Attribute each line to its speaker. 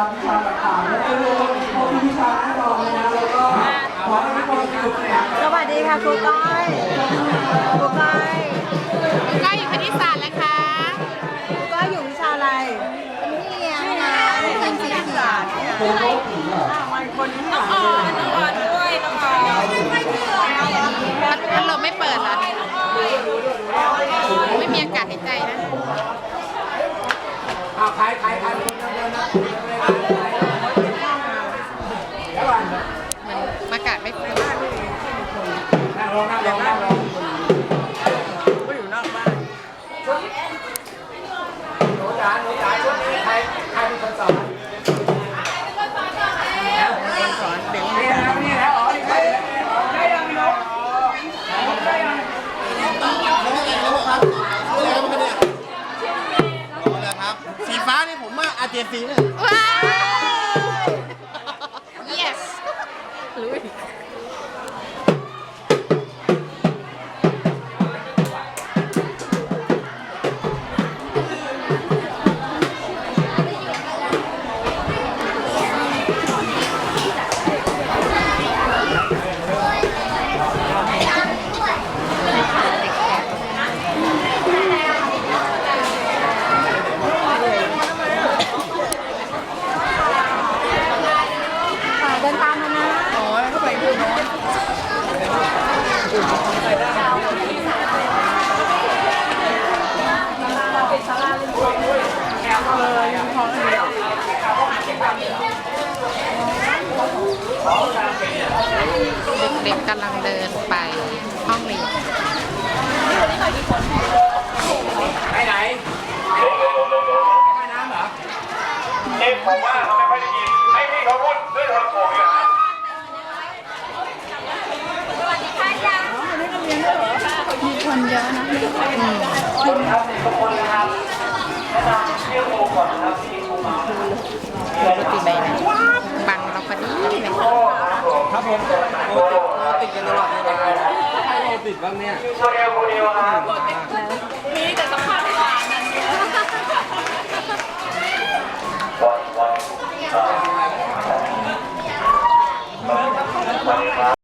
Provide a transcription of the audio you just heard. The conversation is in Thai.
Speaker 1: าวิชาต่างและได้ร่วพบวิชาแน่นอนเลยนะแล้วก็ขอให้ท
Speaker 2: ุกคนสนุก
Speaker 3: สวัสดีค่ะครูก้อยครูก้อย
Speaker 4: ครูก้อยอยู่คณิตศาสตร์นะคะครู
Speaker 3: ก้อยอยู่วิชาอะไรเรียนนะเรียนศิลปศาสตร์อะไรคนนี้น้อง
Speaker 4: ออนน้องออนด้วยน้องออนพัดลมไม่เปิดหรอไม่มีอากาศหายใจนะอ้า
Speaker 2: วใครใครใคร
Speaker 4: มันอากาศไม่เปิดนั่ง
Speaker 2: ลงนั่งลงนั่งลงก็
Speaker 4: อยู่นอกบ้านหนูจ
Speaker 2: ๋าหนูจ๋าชุดนี้ใครใครเป็นคนสอน
Speaker 4: สอนเด็กนี่
Speaker 2: แล
Speaker 4: ้ว
Speaker 2: นี่แล้วอ๋อนี่ใครได้ยังน้องได้ยัง
Speaker 1: สีฟ้านี่ผมว่าอาเจนซีเน
Speaker 4: ี่ย รู้ กำลังเดินไปห้องเรียนไปไหนไปน้ำเหรอเอ็มผมว่าเขาไม่ค่อยได้ยินให้พี่เขาพูดด้วยโทรโขงอยู่นะมีคนเยอะนะปกติไปไหนบังเราพอดีเลยครับผมโอ ติดกันตลอดเวลาใครโอติดบ้างเนี่ยโมเดลโมเดลครับมีแต่สัมภาษณ์หวานนั่นวันวันอ่าสวัสดีครับ